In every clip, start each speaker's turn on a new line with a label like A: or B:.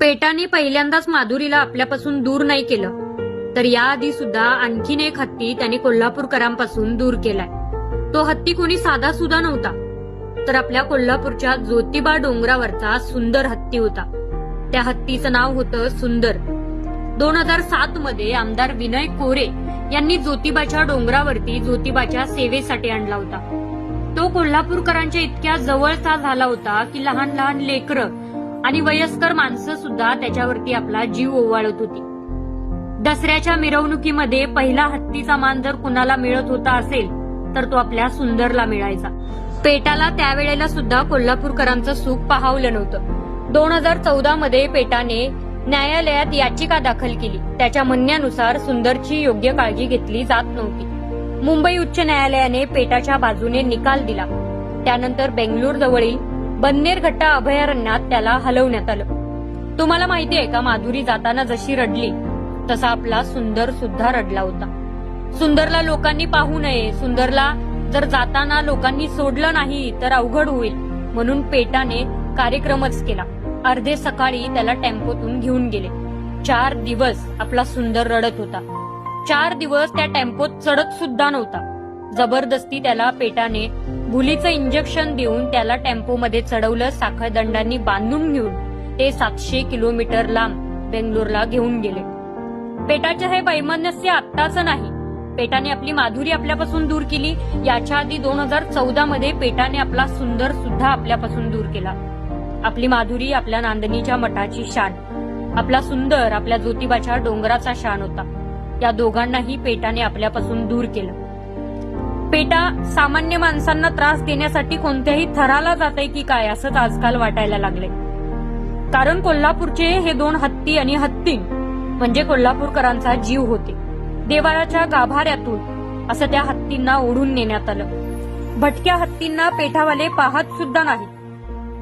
A: पेटाने पहिल्यांदाच माधुरीला आपल्यापासून दूर नाही केलं. तर याआधी सुद्धा आणखीन एक हत्ती त्याने कोल्हापूरकरांपासून दूर केलाय. तो हत्ती कोणी साधा सुद्धा नव्हता. तर आपल्या कोल्हापूरच्या ज्योतिबा डोंगरावरचा सुंदर हत्ती होता. त्या हत्तीचं नाव होतं सुंदर. दोन हजार सात मध्ये आमदार विनय कोरे यांनी ज्योतिबाच्या डोंगरावरती ज्योतिबाच्या सेवेसाठी आणला होता. तो कोल्हापूरकरांच्या इतक्या जवळचा झाला होता की लहान लहान लेकरं आणि वयस्कर माणसं सुद्धा त्याच्यावरती आपला जीव ओवाळत होती. दसऱ्याच्या मिरवणुकीमध्ये पहिला हत्तीचा मान जर कुणाला मिळत होता असेल तर तो आपल्या सुंदरला मिळायचा. पेटाला त्यावेळेला सुद्धा कोल्हापूरकरांचं सुख पाहावलं नव्हतं. दोन हजार चौदा मध्ये पेटाने न्यायालयात याचिका दाखल केली. त्याच्या म्हणण्यानुसार सुंदरची योग्य काळजी घेतली जात नव्हती. मुंबई उच्च न्यायालयाने पेटाच्या बाजूने निकाल दिला. त्यानंतर बेंगलोर जवळील बन्नेरघट्टा अभयारण्यात त्याला हलवण्यात आलं. तुम्हाला माहिती आहे का माधुरी जाताना जशी रडली तसा आपला सुंदर सुद्धा रडला होता. सुंदरला लोकांनी पाहू नये सुंदरला जर जाताना लोकांनी सोडलं नाही तर अवघड होईल म्हणून पेटाने कार्यक्रमच केला. अर्धे सकाळी त्याला टेम्पोतून घेऊन गेले. चार दिवस आपला सुंदर रडत होता. चार दिवस त्या टेम्पोत चढत सुद्धा नव्हता. जबरदस्ती त्याला पेटाने भुलीचं इंजेक्शन देऊन त्याला टेम्पोमध्ये चढवलं साखळदंडांनी बांधून घेऊन. ते सातशे किलोमीटर लांब बेंगलोरला घेऊन गेले. पेटाचे हे वैमनस्य आत्ताचं नाही. पेटाने आपली माधुरी आपल्यापासून दूर केली. याच्या आधी दोन हजार चौदा मध्ये पेटाने आपला सुंदर सुद्धा आपल्यापासून दूर केला. आपली माधुरी आपल्या नांदणीच्या मठाची शान. आपला सुंदर आपल्या ज्योतिबाच्या डोंगराचा शान होता. या दोघांनाही पेटाने आपल्यापासून दूर केलं. पेटा सामान्य माणसांना त्रास देण्यासाठी कोणत्याही थराला जाते की काय असंच आजकाल वाटायला लागले कारण कोल्हापूरचे हे दोन हत्ती आणि हत्तीन म्हणजे कोल्हापूरकरांचा जीव होते. देवाळाच्या गाभाऱ्यातून असं त्या हत्तींना ओढून नेण्यात आलं. भटक्या हत्तींना पेठावाले पाहत सुद्धा नाही.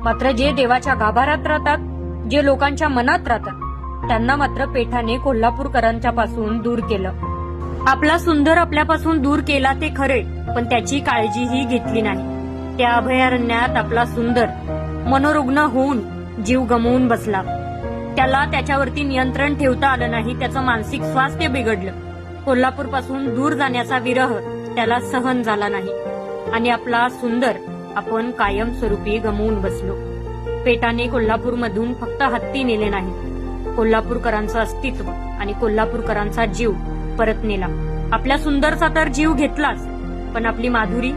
A: मात्र जे देवाच्या गाभाऱ्यात राहतात जे लोकांच्या मनात राहतात त्यांना मात्र पेठाने कोल्हापूरकरांच्या पासून दूर केलं. आपला सुंदर आपल्यापासून दूर केला ते खरे पण त्याची काळजीही घेतली नाही. त्या अभयारण्यात आपला सुंदर मनोरुग्ण होऊन जीव गमवून बसला. त्याला त्याच्यावरती नियंत्रण ठेवता आलं नाही त्याचं मानसिक स्वास्थ्य बिघडलं. कोल्हापूरपासून दूर जाण्याचा विरह त्याला सहन झाला नाही. आणि आपला सुंदर आपण कायमस्वरूपी गमवून बसलो. पेटाने कोल्हापूरमधून फक्त हत्ती नेले नाही कोल्हापूरकरांचं अस्तित्व आणि कोल्हापूरकरांचा जीव परत नेला आपल्या सुंदरचा तर जीव घेतलाच. पण आपली माधुरी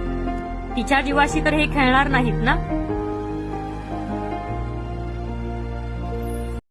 A: तिच्या जीवाशी तर हे खेळणार नाहीत ना?